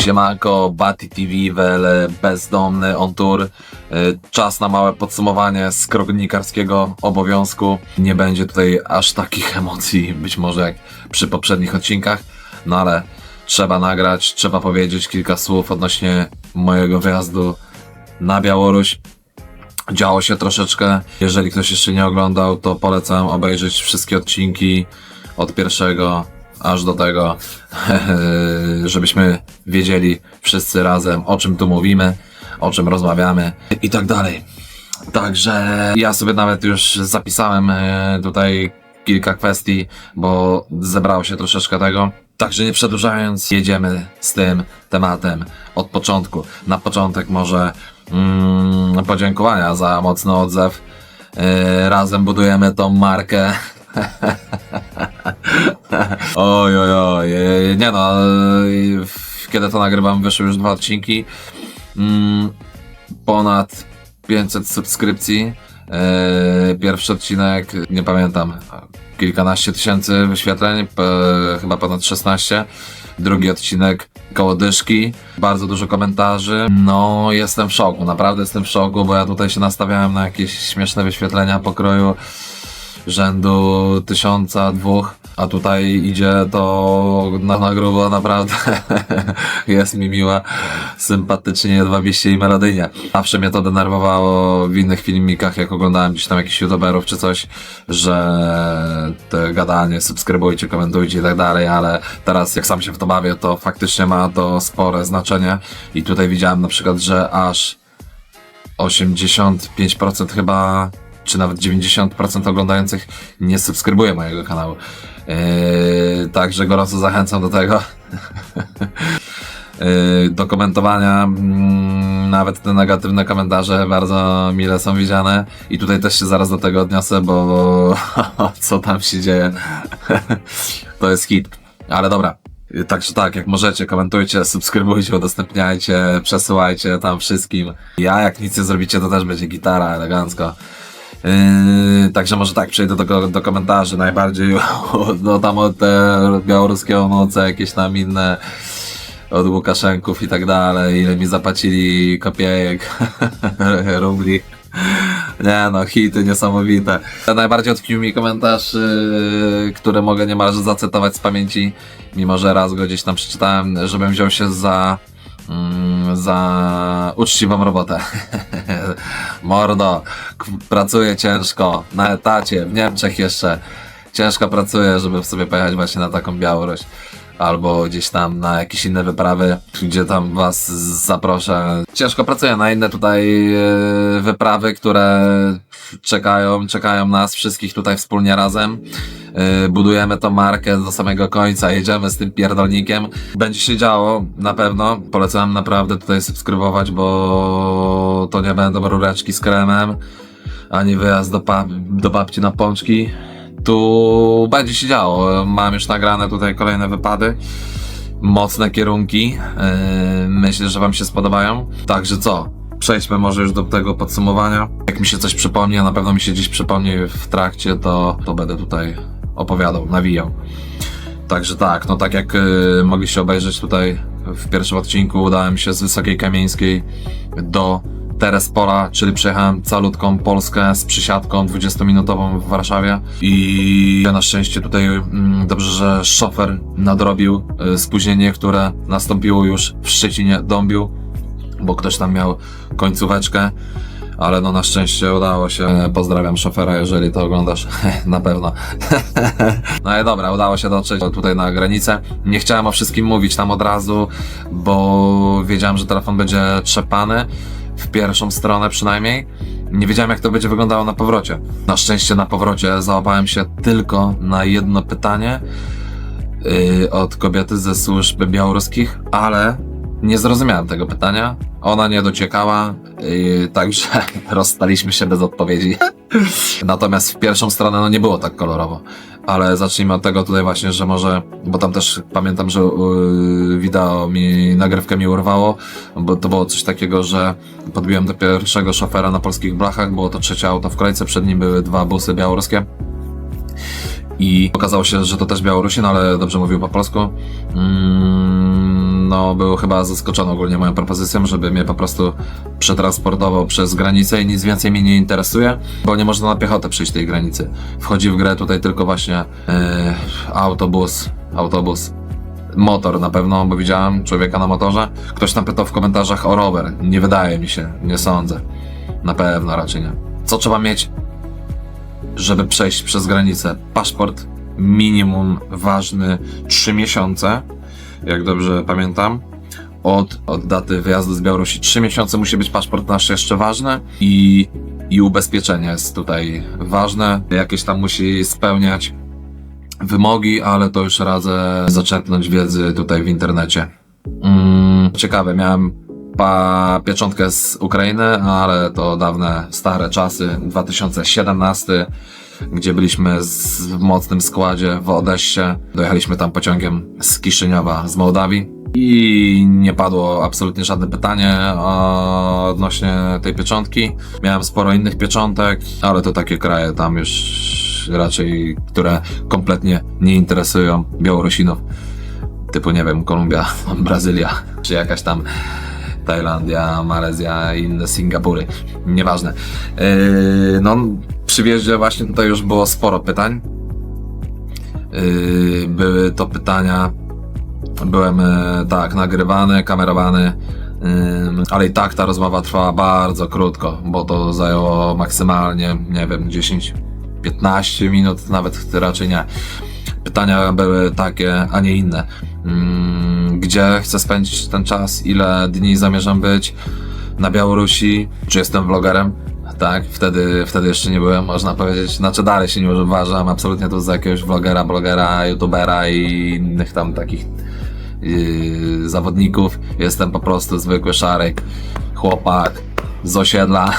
Siemanko, Bati TV, Wele, Bezdomny, On Tour. Y, Czas na małe podsumowanie z krognikarskiego obowiązku. Nie będzie tutaj aż takich emocji, być może jak przy poprzednich odcinkach, no ale trzeba nagrać, trzeba powiedzieć kilka słów odnośnie mojego wyjazdu na Białoruś. Działo się troszeczkę. Jeżeli ktoś jeszcze nie oglądał, to polecam obejrzeć wszystkie odcinki od pierwszego aż do tego, żebyśmy wiedzieli wszyscy razem, o czym tu mówimy, o czym rozmawiamy i tak dalej. Także ja sobie nawet już zapisałem e, tutaj kilka kwestii, bo zebrało się troszeczkę tego. Także nie przedłużając, jedziemy z tym tematem od początku. Na początek może mm, podziękowania za mocny odzew. E, razem budujemy tą markę. oj, oj, oj. e, Nie no, e, kiedy to nagrywam, wyszły już dwa odcinki. Mm, ponad 500 subskrypcji. E, Pierwszy odcinek, nie pamiętam, kilkanaście tysięcy wyświetleń, chyba ponad 16. Drugi odcinek koło dyszki, bardzo dużo komentarzy. No, jestem w szoku, naprawdę jestem w szoku, bo ja tutaj się nastawiałem na jakieś śmieszne wyświetlenia pokroju rzędu tysiąca, dwóch, a tutaj idzie to na, na grubo naprawdę jest mi miła, sympatycznie, jedwabiście i melodyjnie. Zawsze mnie to denerwowało w innych filmikach, jak oglądałem gdzieś tam jakichś youtuberów czy coś, że te gadanie, subskrybujcie, komentujcie i tak dalej, ale teraz jak sam się w to bawię, to faktycznie ma to spore znaczenie i tutaj widziałem na przykład, że aż 85% chyba, czy nawet 90% oglądających nie subskrybuje mojego kanału. Yy, także gorąco zachęcam do tego. Yy, do komentowania. Mm, Nawet te negatywne komentarze bardzo mile są widziane. I tutaj też się zaraz do tego odniosę, bo co tam się dzieje, to jest hit. Ale dobra. Także tak, jak możecie, komentujcie, subskrybujcie, udostępniajcie, przesyłajcie tam wszystkim. Ja jak nic nie zrobicie, to też będzie gitara elegancko. Yy, także może tak, przejdę do, do komentarzy najbardziej, no tam od te białoruskiego noce, jakieś tam inne od Łukaszenków i tak dalej, ile mi zapłacili kopiejek, rubli. Nie no, hity niesamowite. Najbardziej odknił mi komentarz, yy, który mogę niemalże zacytować z pamięci, mimo że raz go gdzieś tam przeczytałem, żebym wziął się za za uczciwą robotę. Mordo, pracuję ciężko, na etacie, w Niemczech jeszcze. Ciężko pracuję, żeby sobie pojechać właśnie na taką Białoruś. Albo gdzieś tam na jakieś inne wyprawy, gdzie tam was zaproszę. Ciężko pracuję na inne tutaj e, wyprawy, które czekają, czekają nas wszystkich tutaj wspólnie razem. E, budujemy tą markę do samego końca, jedziemy z tym pierdolnikiem. Będzie się działo, na pewno. Polecam naprawdę tutaj subskrybować, bo to nie będą rureczki z kremem, ani wyjazd do, do babci na pączki. Tu będzie się działo. Mam już nagrane tutaj kolejne wypady. Mocne kierunki. Yy, myślę, że Wam się spodobają. Także co? Przejdźmy może już do tego podsumowania. Jak mi się coś przypomni, a na pewno mi się dziś przypomni w trakcie, to, to będę tutaj opowiadał, nawijał. Także tak, no tak jak y, mogliście obejrzeć tutaj w pierwszym odcinku, udałem się z Wysokiej Kamieńskiej do Terespola, czyli przejechałem calutką Polskę z przysiadką 20-minutową w Warszawie i na szczęście tutaj mm, dobrze, że szofer nadrobił y, spóźnienie, które nastąpiło już w Szczecinie Dąbiu, bo ktoś tam miał końcóweczkę. Ale no na szczęście udało się. Pozdrawiam szofera, jeżeli to oglądasz. na pewno. no i dobra, udało się dotrzeć tutaj na granicę. Nie chciałem o wszystkim mówić tam od razu, bo wiedziałem, że telefon będzie trzepany. W pierwszą stronę przynajmniej. Nie wiedziałem, jak to będzie wyglądało na powrocie. Na szczęście na powrocie załapałem się tylko na jedno pytanie yy, od kobiety ze służb białoruskich, ale nie zrozumiałem tego pytania. Ona nie dociekała, yy, także rozstaliśmy się bez odpowiedzi. Natomiast w pierwszą stronę no nie było tak kolorowo. Ale zacznijmy od tego tutaj właśnie, że może, bo tam też pamiętam, że yy, wideo mi, nagrywkę mi urwało, bo to było coś takiego, że podbiłem do pierwszego szofera na polskich blachach, było to trzecie auto w kolejce, przed nim były dwa busy białoruskie i okazało się, że to też Białorusin, ale dobrze mówił po polsku. Mm, no, był chyba zaskoczony ogólnie moją propozycją, żeby mnie po prostu przetransportował przez granicę i nic więcej mnie nie interesuje, bo nie można na piechotę przyjść tej granicy. Wchodzi w grę tutaj tylko właśnie e, autobus, autobus. Motor na pewno, bo widziałem człowieka na motorze. Ktoś tam pytał w komentarzach o rower. Nie wydaje mi się, nie sądzę. Na pewno raczej nie. Co trzeba mieć, żeby przejść przez granicę? Paszport minimum ważny 3 miesiące, jak dobrze pamiętam. Od, od daty wyjazdu z Białorusi 3 miesiące musi być paszport nasz jeszcze ważny i, i ubezpieczenie jest tutaj ważne. Jakieś tam musi spełniać wymogi, ale to już radzę zaczerpnąć wiedzy tutaj w internecie. Mm, ciekawe, miałem pa pieczątkę z Ukrainy, ale to dawne, stare czasy, 2017, gdzie byliśmy z, w mocnym składzie w Odessie. Dojechaliśmy tam pociągiem z Kiszyniowa, z Mołdawii. I nie padło absolutnie żadne pytanie o, odnośnie tej pieczątki. Miałem sporo innych pieczątek, ale to takie kraje tam już raczej, które kompletnie nie interesują Białorusinów. Typu, nie wiem, Kolumbia, Brazylia, czy jakaś tam Tajlandia, Malezja inne Singapury. Nieważne. Yy, no, przy wjeździe właśnie tutaj już było sporo pytań. Yy, były to pytania, byłem e, tak nagrywany, kamerowany, Ym, ale i tak ta rozmowa trwała bardzo krótko, bo to zajęło maksymalnie, nie wiem, 10, 15 minut, nawet raczej nie. Pytania były takie, a nie inne. Ym, Gdzie chcę spędzić ten czas? Ile dni zamierzam być na Białorusi? Czy jestem vlogerem? Tak, wtedy, wtedy jeszcze nie byłem, można powiedzieć. Znaczy dalej się nie uważam absolutnie tu za jakiegoś vlogera, blogera, youtubera i innych tam takich yy, zawodników. Jestem po prostu zwykły szarek, chłopak z osiedla,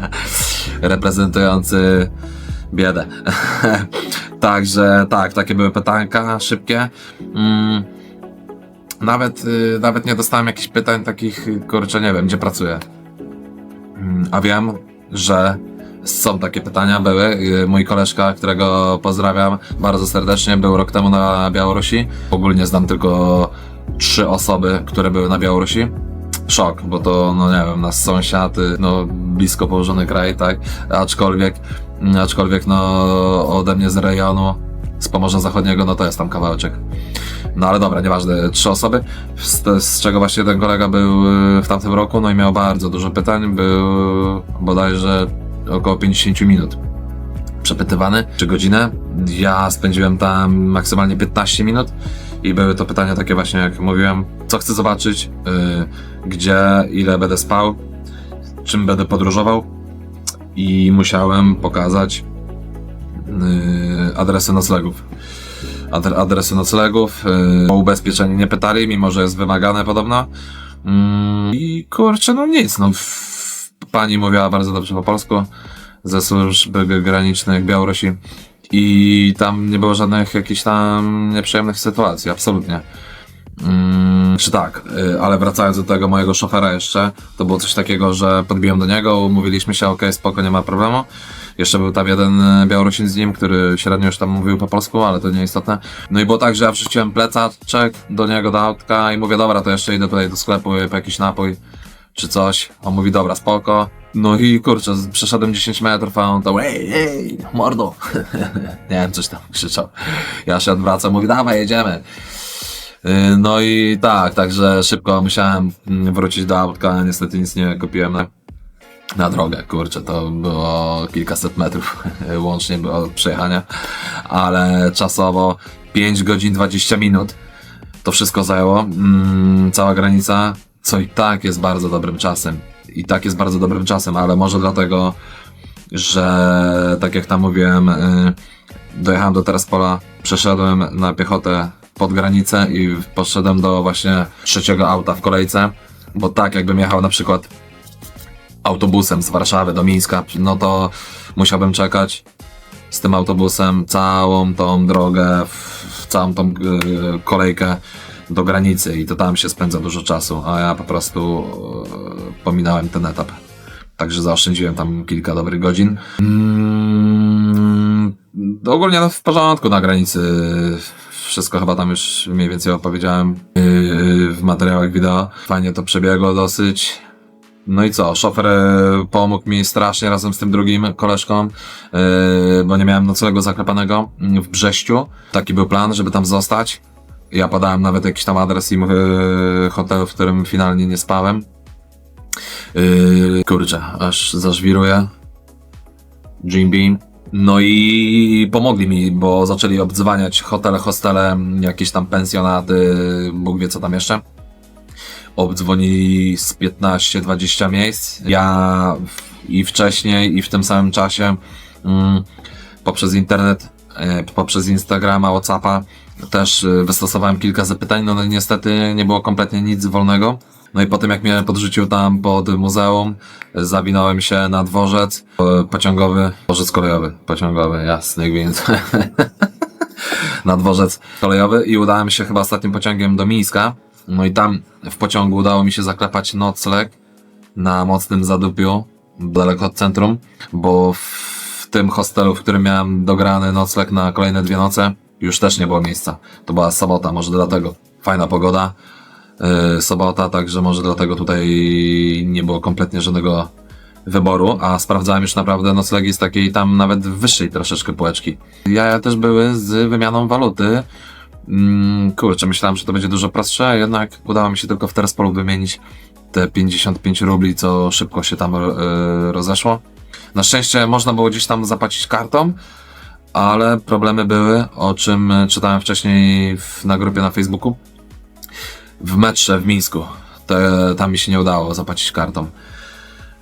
reprezentujący biedę. Także tak, takie były pytanka szybkie. Mm, nawet, yy, nawet nie dostałem jakichś pytań takich, kurczę, nie wiem, gdzie pracuję. Mm, A wiem, że są takie pytania, były. Yy, Mój koleżka, którego pozdrawiam bardzo serdecznie, był rok temu na Białorusi. Ogólnie znam tylko trzy osoby, które były na Białorusi. Szok, bo to, no nie wiem, nasz sąsiad, y, no blisko położony kraj, tak? Aczkolwiek, aczkolwiek, no ode mnie z rejonu, z Pomorza Zachodniego, no to jest tam kawałeczek. No ale dobra, nieważne, trzy osoby, z, z czego właśnie jeden kolega był y, w tamtym roku, no i miał bardzo dużo pytań, był bodajże około 50 minut przepytywany, czy godzinę. Ja spędziłem tam maksymalnie 15 minut. I były to pytania takie właśnie, jak mówiłem, co chcę zobaczyć, yy, gdzie, ile będę spał, czym będę podróżował i musiałem pokazać yy, adresy noclegów. Adre- adresy noclegów, yy, o ubezpieczenie nie pytali, mimo że jest wymagane podobno. Mm, I kurczę, no nic, no. Pani mówiła bardzo dobrze po polsku ze służb granicznych Białorusi i tam nie było żadnych jakichś tam nieprzyjemnych sytuacji, absolutnie. Mm, czy tak, y, ale wracając do tego mojego szofera jeszcze, to było coś takiego, że podbiłem do niego, umówiliśmy się, okej, spoko, nie ma problemu. Jeszcze był tam jeden y, Białorusin z nim, który średnio już tam mówił po polsku, ale to nieistotne. No i było tak, że ja wrzuciłem plecaczek do niego, do autka i mówię, dobra, to jeszcze idę tutaj do sklepu po jakiś napój czy coś. On mówi, dobra, spoko. No i kurczę, przeszedłem 10 metrów, a on to, ej, ej, mordo. nie wiem, coś tam krzyczał. Ja się odwracam, mówi, dawaj, jedziemy. Yy, No i tak, także szybko musiałem mm, wrócić do autka, niestety nic nie kupiłem na, na drogę, kurczę, to było kilkaset metrów łącznie było przejechania, ale czasowo 5 godzin 20 minut to wszystko zajęło, mm, cała granica, co i tak jest bardzo dobrym czasem. I tak jest bardzo dobrym czasem, ale może dlatego, że tak jak tam mówiłem, y, dojechałem do Terespola, przeszedłem na piechotę pod granicę i poszedłem do właśnie trzeciego auta w kolejce, bo tak jakbym jechał na przykład autobusem z Warszawy do Mińska, no to musiałbym czekać z tym autobusem całą tą drogę, w, całą tą y, kolejkę do granicy i to tam się spędza dużo czasu, a ja po prostu y, pominąłem ten etap. Także zaoszczędziłem tam kilka dobrych godzin. Mm, ogólnie no, w porządku na granicy. Wszystko chyba tam już mniej więcej opowiedziałem yy, w materiałach wideo. Fajnie to przebiegło dosyć. No i co, szofer e, pomógł mi strasznie razem z tym drugim koleżką, yy, bo nie miałem nocnego zaklepanego mm, w Brześciu. Taki był plan, żeby tam zostać. Ja podałem nawet jakiś tam adres im yy, hotelu, w którym finalnie nie spałem. Yy, kurczę, aż zażwiruję. Jim Beam. No i pomogli mi, bo zaczęli obdzwaniać hotele, hostele, jakieś tam pensjonaty, Bóg wie co tam jeszcze. Obdzwonili z 15-20 miejsc. Ja i wcześniej, i w tym samym czasie mm, poprzez internet, e, poprzez Instagrama, Whatsappa też e, wystosowałem kilka zapytań, no, no niestety nie było kompletnie nic wolnego. No i po tym jak mnie podrzucił tam pod muzeum, zawinąłem się na dworzec e, pociągowy, dworzec kolejowy, pociągowy, jasny gwint. na dworzec kolejowy i udałem się chyba ostatnim pociągiem do Mińska. No i tam w pociągu udało mi się zaklepać nocleg na mocnym zadupiu, daleko od centrum, bo w tym hostelu, w którym miałem dograny nocleg na kolejne dwie noce, już też nie było miejsca. To była sobota, może dlatego. Fajna pogoda, sobota, także może dlatego tutaj nie było kompletnie żadnego wyboru, a sprawdzałem już naprawdę noclegi z takiej tam nawet wyższej troszeczkę półeczki. Jaja też były z wymianą waluty. Mm, kurczę, myślałem, że to będzie dużo prostsze, a jednak udało mi się tylko w Terspolu wymienić te 55 rubli, co szybko się tam e, rozeszło. Na szczęście można było gdzieś tam zapłacić kartą, ale problemy były, o czym czytałem wcześniej w, na grupie na Facebooku. W metrze w Mińsku. Tam mi się nie udało zapłacić kartą.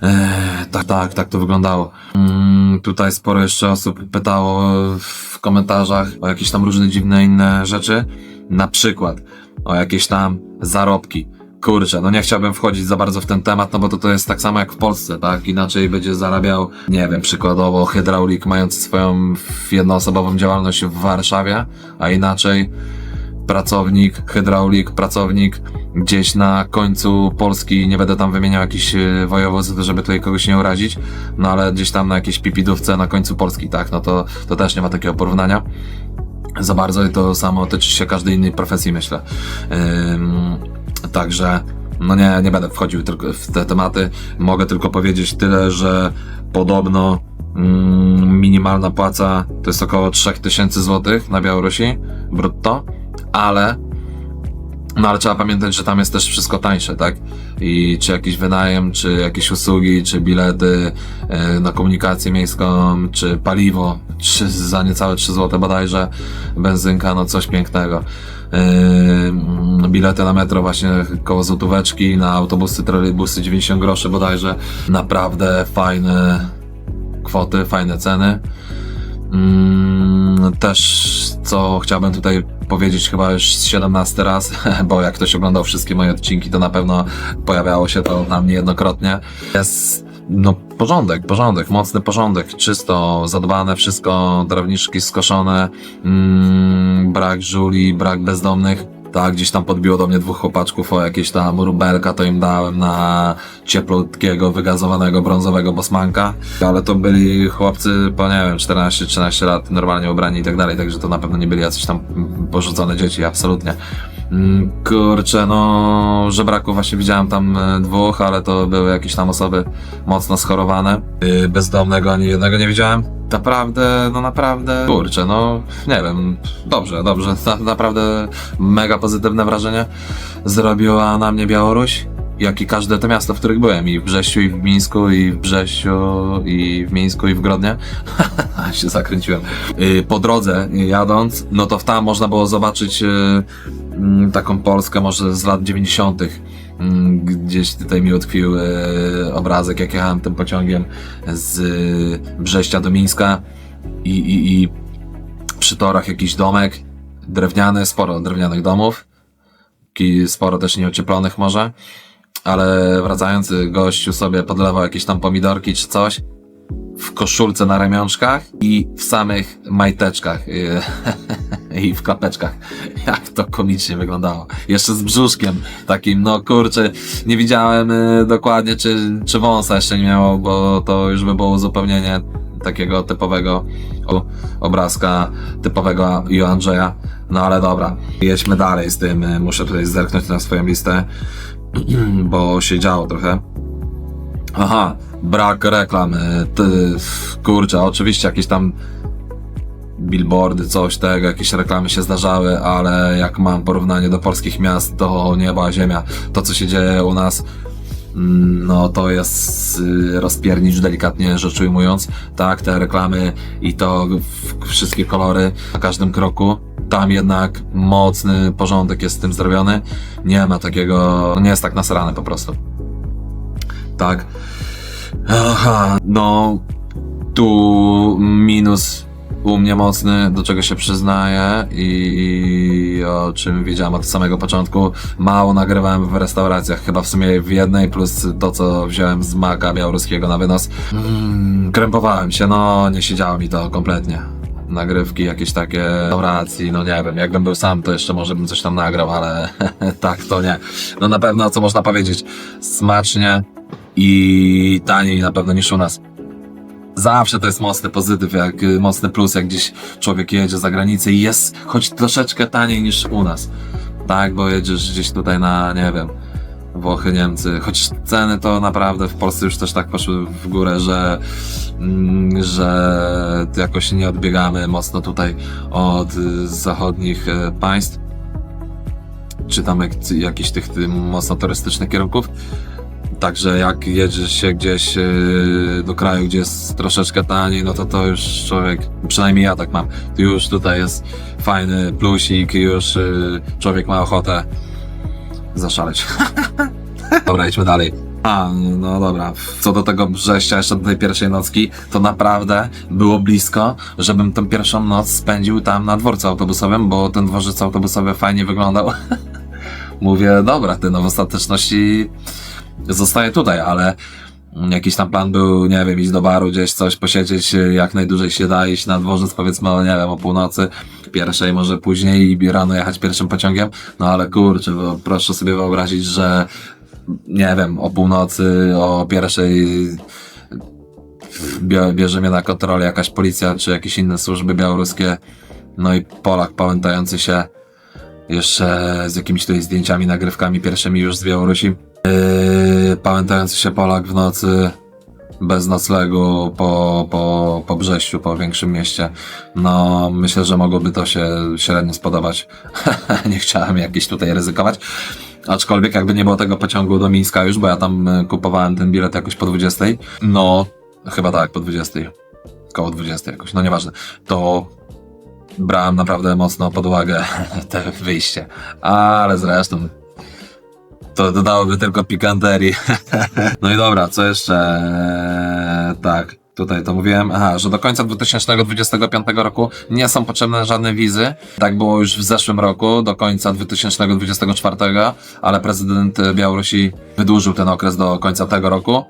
Eee, tak, tak, tak to wyglądało. Mm, tutaj sporo jeszcze osób pytało w komentarzach o jakieś tam różne dziwne inne rzeczy. Na przykład o jakieś tam zarobki. Kurczę, no nie chciałbym wchodzić za bardzo w ten temat, no bo to, to jest tak samo jak w Polsce, tak? Inaczej będzie zarabiał, nie wiem, przykładowo hydraulik mający swoją jednoosobową działalność w Warszawie, a inaczej pracownik, hydraulik, pracownik gdzieś na końcu Polski, nie będę tam wymieniał jakichś e, województw, żeby tutaj kogoś nie urazić, no ale gdzieś tam na jakiejś pipidówce na końcu Polski, tak, no to, to też nie ma takiego porównania za bardzo i to samo tyczy się każdej innej profesji, myślę. Ym, także, no nie, nie będę wchodził tylko w te tematy. Mogę tylko powiedzieć tyle, że podobno mm, minimalna płaca to jest około 3000 zł na Białorusi brutto, ale no ale trzeba pamiętać, że tam jest też wszystko tańsze, tak? I czy jakiś wynajem, czy jakieś usługi, czy bilety e, na komunikację miejską, czy paliwo, czy za niecałe 3 zł bodajże, benzynka, no coś pięknego. Mm, bilety na metro właśnie koło złotóweczki, na autobusy, trolejbusy 90 groszy bodajże. Naprawdę fajne kwoty, fajne ceny. Mm, też co chciałbym tutaj powiedzieć chyba już 17 raz, bo jak ktoś oglądał wszystkie moje odcinki, to na pewno pojawiało się to na mnie jednokrotnie. Jest no porządek, porządek, mocny porządek, czysto zadbane, wszystko, drewniczki skoszone, mm, brak żuli, brak bezdomnych. Tak, gdzieś tam podbiło do mnie dwóch chłopaczków o jakieś tam rubelka, to im dałem na cieplutkiego, wygazowanego, brązowego bosmanka. Ale to byli chłopcy po, nie wiem, 14-13 lat, normalnie ubrani i tak dalej, także to na pewno nie byli jacyś tam porzucone dzieci, absolutnie. Mm, Kurczę, no, żebraków właśnie widziałem tam e, dwóch, ale to były jakieś tam osoby mocno schorowane. Yy, Bezdomnego ani jednego nie widziałem. Naprawdę, no naprawdę, kurczę, no, nie wiem, dobrze, dobrze, na, naprawdę mega pozytywne wrażenie zrobiła na mnie Białoruś. Jak i każde te miasto, w których byłem, i w Brześciu, i w Mińsku, i w Brześciu, i w Mińsku, i w Grodnie. się zakręciłem. Yy, Po drodze jadąc, no to tam można było zobaczyć yy, mm, taką Polskę może z lat 90. Mm, Gdzieś tutaj mi utkwił e, obrazek, jak jechałem tym pociągiem z Brześcia do Mińska i, i, i przy torach jakiś domek drewniany, sporo drewnianych domów, sporo też nieocieplonych może, ale wracając gościu sobie podlewał jakieś tam pomidorki czy coś w koszulce na ramionczkach i w samych majteczkach yy, i w klapeczkach. Jak to komicznie wyglądało. Jeszcze z brzuszkiem takim, no kurczę, nie widziałem yy, dokładnie czy, czy wąsa jeszcze nie miało, bo to już by było uzupełnienie takiego typowego obrazka, typowego i Andrzeja. No ale dobra, jedźmy dalej z tym. Muszę tutaj zerknąć na swoją listę, bo się działo trochę. Aha, brak reklam. y, Ty, kurczę, oczywiście jakieś tam billboardy, coś tego, jakieś reklamy się zdarzały, ale jak mam porównanie do polskich miast, to nieba, ziemia. To, co się dzieje u nas, mm, no to jest y, rozpiernicz, delikatnie rzecz ujmując. Tak, te reklamy i to wszystkie kolory na każdym kroku. Tam jednak mocny porządek jest z tym zrobiony. Nie ma takiego, nie jest tak nasrane po prostu. Tak. Aha, no tu minus u mnie mocny, do czego się przyznaję i, i o czym wiedziałem od samego początku. Mało nagrywałem w restauracjach, chyba w sumie w jednej, plus to, co wziąłem z maka białoruskiego na wynos. Mm, krępowałem się, no nie siedziało mi to kompletnie. Nagrywki jakieś takie restauracji, no nie wiem, jakbym był sam, to jeszcze może bym coś tam nagrał, ale tak to nie. No na pewno, co można powiedzieć, smacznie i taniej na pewno niż u nas. Zawsze to jest mocny pozytyw, jak y, mocny plus, jak gdzieś człowiek jedzie za granicę i jest choć troszeczkę taniej niż u nas. Tak, bo jedziesz gdzieś tutaj na, nie wiem, Włochy, Niemcy, choć ceny to naprawdę w Polsce już też tak poszły w górę, że, że jakoś nie odbiegamy mocno tutaj od zachodnich y, państw, czy tam jak, jakichś tych, mocno turystycznych kierunków. Także jak jedzie się gdzieś yy, do kraju, gdzie jest troszeczkę taniej, no to to już człowiek, przynajmniej ja tak mam, to już tutaj jest fajny plusik, już yy, człowiek ma ochotę zaszaleć. dobra, idźmy dalej. A, no dobra. Co do tego Brześcia, jeszcze do tej pierwszej nocki, to naprawdę było blisko, żebym tę pierwszą noc spędził tam na dworcu autobusowym, bo ten dworzec autobusowy fajnie wyglądał. Mówię, dobra, ty no w ostateczności zostaję tutaj, ale jakiś tam plan był, nie wiem, iść do baru, gdzieś coś posiedzieć, jak najdłużej się da, iść na dworzec, powiedzmy, o, nie wiem, o północy, pierwszej, może później i rano jechać pierwszym pociągiem, no ale kurczę, proszę sobie wyobrazić, że nie wiem, o północy, o pierwszej bie- bierze mnie na kontrolę jakaś policja, czy jakieś inne służby białoruskie, no i Polak pamiętający się jeszcze z jakimiś tutaj zdjęciami, nagrywkami pierwszymi już z Białorusi. Yy, pamiętający się Polak w nocy bez noclegu po, po, po Brześciu, po większym mieście. No, myślę, że mogłoby to się średnio spodobać. nie chciałem jakieś tutaj ryzykować. Aczkolwiek jakby nie było tego pociągu do Mińska już, bo ja tam y, kupowałem ten bilet jakoś po 20. No, chyba tak, po 20. Koło 20 jakoś, no nieważne. To brałem naprawdę mocno pod uwagę te wyjście. Ale zresztą to dodałoby tylko pikanterii. no i dobra, co jeszcze? Eee, Tak, tutaj to mówiłem. Aha, że do końca 2025 roku nie są potrzebne żadne wizy. Tak było już w zeszłym roku, do końca 2024, ale prezydent Białorusi wydłużył ten okres do końca tego roku.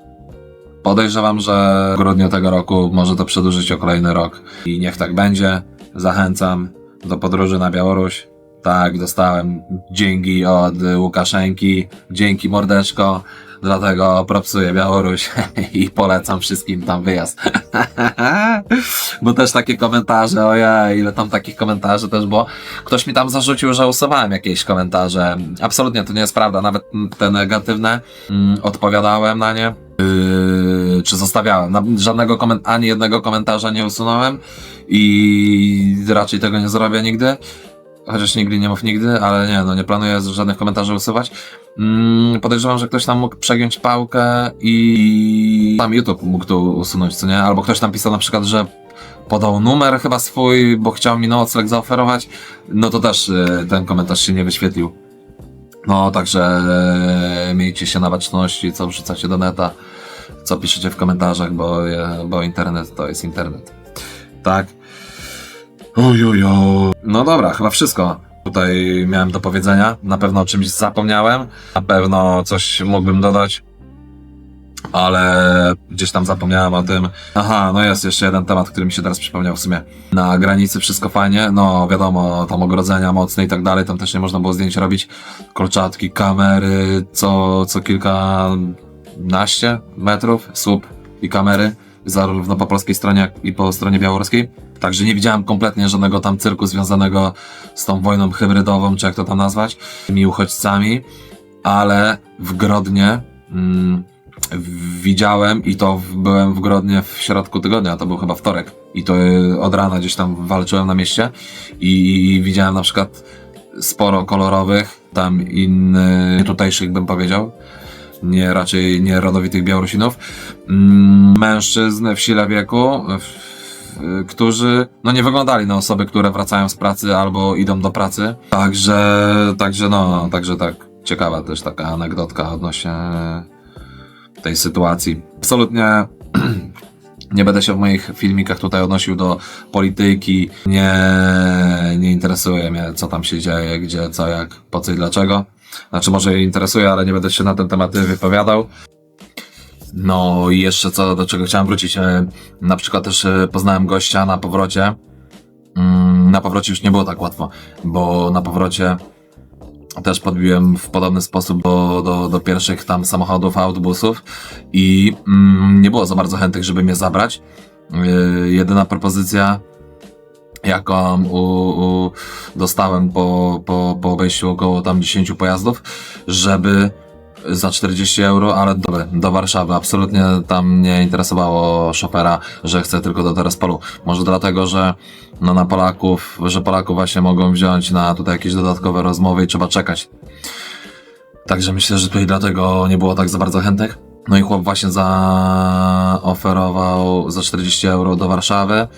Podejrzewam, że w grudniu tego roku może to przedłużyć o kolejny rok. I niech tak będzie. Zachęcam do podróży na Białoruś. Tak, dostałem dzięki od Łukaszenki, dzięki mordeczko, dlatego propsuję Białoruś i polecam wszystkim tam wyjazd. Bo też takie komentarze, ojej, ile tam takich komentarzy też było. Ktoś mi tam zarzucił, że usuwałem jakieś komentarze. Absolutnie to nie jest prawda, nawet te negatywne mm, odpowiadałem na nie. Yy, czy zostawiałem. Na, żadnego ani jednego komentarza nie usunąłem i raczej tego nie zrobię nigdy. Chociaż nigdy nie mów nigdy, ale nie, no nie planuję żadnych komentarzy usuwać. Mm, podejrzewam, że ktoś tam mógł przegiąć pałkę i tam YouTube mógł to usunąć, co nie? Albo ktoś tam pisał na przykład, że podał numer chyba swój, bo chciał mi nocleg zaoferować. No to też y, ten komentarz się nie wyświetlił. No, także e, miejcie się na baczności, co wrzucacie do neta, co piszecie w komentarzach, bo, e, bo internet to jest internet. Tak. Ojojo. No dobra, chyba wszystko. Tutaj miałem do powiedzenia. Na pewno o czymś zapomniałem. Na pewno coś mógłbym dodać. Ale gdzieś tam zapomniałem o tym. Aha, no jest jeszcze jeden temat, który mi się teraz przypomniał w sumie. Na granicy wszystko fajnie, no wiadomo, tam ogrodzenia mocne i tak dalej, tam też nie można było zdjęć robić. Kolczatki, kamery, co, co kilkanaście metrów, słup i kamery. Zarówno po polskiej stronie, jak i po stronie białoruskiej. Także nie widziałem kompletnie żadnego tam cyrku związanego z tą wojną hybrydową, czy jak to tam nazwać, tymi uchodźcami, ale w Grodnie mm, widziałem i to byłem w Grodnie w środku tygodnia, to był chyba wtorek i to y, od rana gdzieś tam walczyłem na mieście i widziałem na przykład sporo kolorowych, tam inny, tutejszych bym powiedział, nie raczej nie rodowitych Białorusinów, mm, mężczyzn w sile wieku, którzy no nie wyglądali na osoby, które wracają z pracy albo idą do pracy. Także, także no, także tak, ciekawa też taka anegdotka odnośnie tej sytuacji. Absolutnie nie będę się w moich filmikach tutaj odnosił do polityki. Nie, nie interesuje mnie, co tam się dzieje, gdzie, co, jak, po co i dlaczego. Znaczy, może interesuje, ale nie będę się na ten temat wypowiadał. No i jeszcze co, do czego chciałem wrócić. e, Na przykład też e, poznałem gościa na powrocie. Mm, Na powrocie już nie było tak łatwo, bo na powrocie też podbiłem w podobny sposób do, do, do pierwszych tam samochodów, autobusów i mm, nie było za bardzo chętnych, żeby mnie zabrać. Yy, jedyna propozycja, jaką u, u, dostałem po, po, po obejściu około tam 10 pojazdów, żeby za 40 euro, ale do, do Warszawy. Absolutnie tam nie interesowało szofera, że chce tylko do Terespolu. Może dlatego, że no na Polaków, że Polaków właśnie mogą wziąć na tutaj jakieś dodatkowe rozmowy i trzeba czekać. Także myślę, że tutaj dlatego nie było tak za bardzo chętnych. No i chłop właśnie zaoferował za 40 euro do Warszawy,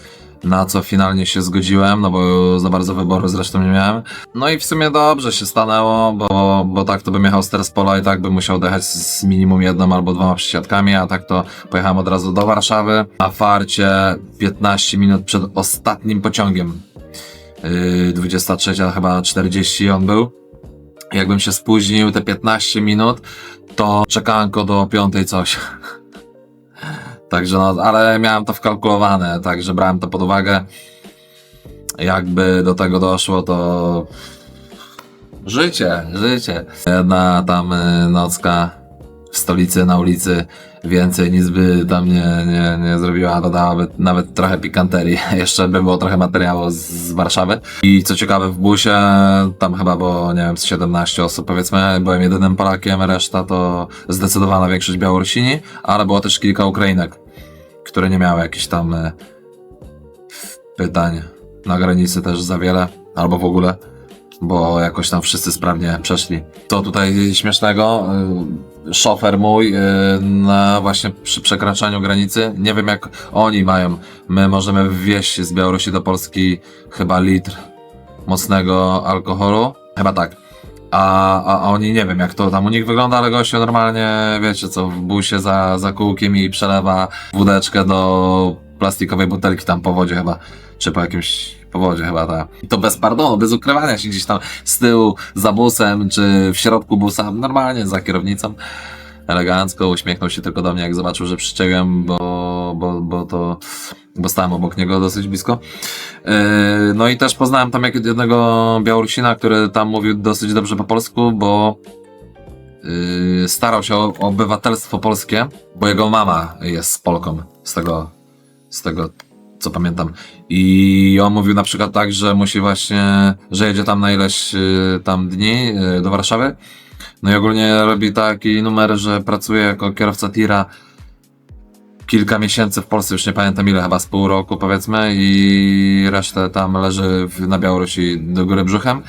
na co finalnie się zgodziłem, no bo za bardzo wyboru zresztą nie miałem. No i w sumie dobrze się stanęło, bo, bo tak to bym jechał z Terespola i tak bym musiał dojechać z minimum jedną albo dwoma przesiadkami, a tak to pojechałem od razu do Warszawy. Na farcie 15 minut przed ostatnim pociągiem. Yy, 23 chyba 40 on był. Jakbym się spóźnił te 15 minut, to czekanko do piątej coś. Także no, ale miałem to wkalkulowane, także brałem to pod uwagę. Jakby do tego doszło, to życie, życie. Jedna tam y, nocka w stolicy, na ulicy więcej nic by tam nie, nie, nie zrobiła, dodałaby nawet trochę pikanterii. Jeszcze by było trochę materiału z, Warszawy. I co ciekawe, w busie tam chyba było, nie wiem, z 17 osób powiedzmy, byłem jedynym Polakiem, reszta to zdecydowana większość Białorusini, ale było też kilka Ukrainek, które nie miały jakichś tam e, pytań na granicy też za wiele, albo w ogóle bo jakoś tam wszyscy sprawnie przeszli. To tutaj śmiesznego, y, szofer mój y, na właśnie przy przekraczaniu granicy, nie wiem jak oni mają, my możemy wwieźć z Białorusi do Polski chyba litr mocnego alkoholu, chyba tak. A, a, oni nie wiem jak to tam u nich wygląda, ale gościu normalnie, wiecie co, w busie za, za kółkiem i przelewa wódeczkę do plastikowej butelki tam po wodzie chyba, czy po jakimś powodzie chyba ta. I to bez pardonu, bez ukrywania się gdzieś tam z tyłu, za busem, czy w środku busa, normalnie za kierownicą. Elegancko, uśmiechnął się tylko do mnie, jak zobaczył, że przyczepiłem, bo, bo, bo to, bo stałem obok niego dosyć blisko. Yy, no i też poznałem tam jednego Białorusina, który tam mówił dosyć dobrze po polsku, bo yy, starał się o obywatelstwo polskie, bo jego mama jest Polką, z tego, z tego co pamiętam. I on mówił na przykład tak, że musi właśnie, że jedzie tam na ileś y, tam dni y, do Warszawy. No i ogólnie robi taki numer, że pracuje jako kierowca tira kilka miesięcy w Polsce, już nie pamiętam ile, chyba z pół roku powiedzmy i resztę tam leży w, na Białorusi do góry brzuchem.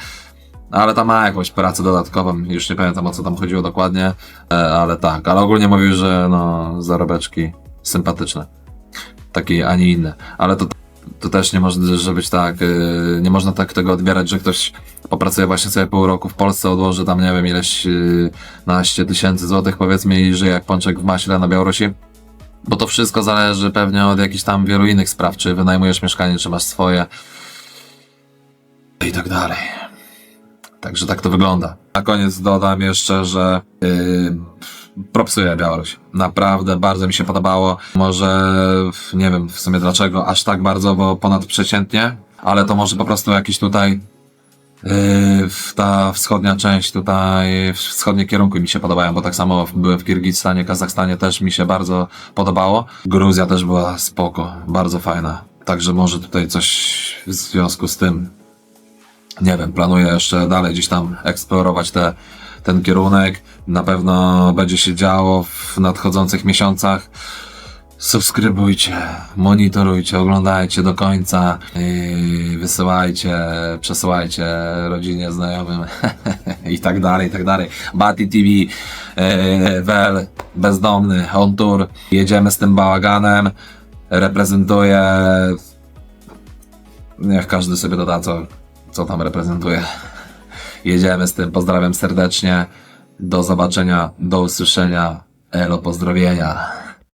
Ale tam ma jakąś pracę dodatkową, już nie pamiętam o co tam chodziło dokładnie, e, ale tak, ale ogólnie mówił, że no zarobeczki sympatyczne takie, a nie inne. Ale to, to też nie może że być tak, yy, nie można tak tego odbierać, że ktoś popracuje właśnie sobie pół roku w Polsce, odłoży tam, nie wiem, ileś yy, naście tysięcy złotych powiedzmy i żyje jak pączek w maśle na Białorusi. Bo to wszystko zależy pewnie od jakichś tam wielu innych spraw, czy wynajmujesz mieszkanie, czy masz swoje i tak dalej. Także tak to wygląda. Na koniec dodam jeszcze, że yy, propsuję Białoruś. Naprawdę bardzo mi się podobało. Może nie wiem w sumie dlaczego aż tak bardzo, bo ponadprzeciętnie, ale to może po prostu jakiś tutaj Yy, ta wschodnia część tutaj, wschodnie kierunki mi się podobają, bo tak samo byłem w Kirgistanie, Kazachstanie też mi się bardzo podobało. Gruzja też była spoko, bardzo fajna. Także może tutaj coś w związku z tym, nie wiem, planuję jeszcze dalej gdzieś tam eksplorować te, ten kierunek. Na pewno będzie się działo w nadchodzących miesiącach. Subskrybujcie, monitorujcie, oglądajcie do końca, yy, wysyłajcie, przesyłajcie rodzinie, znajomym i tak dalej, i tak dalej. Bati TV, Wel, Bezdomny, On Tour. Jedziemy z tym bałaganem. Reprezentuję... Niech każdy sobie doda, co, co tam reprezentuje. Jedziemy z tym, pozdrawiam serdecznie. Do zobaczenia, do usłyszenia. Elo, pozdrowienia.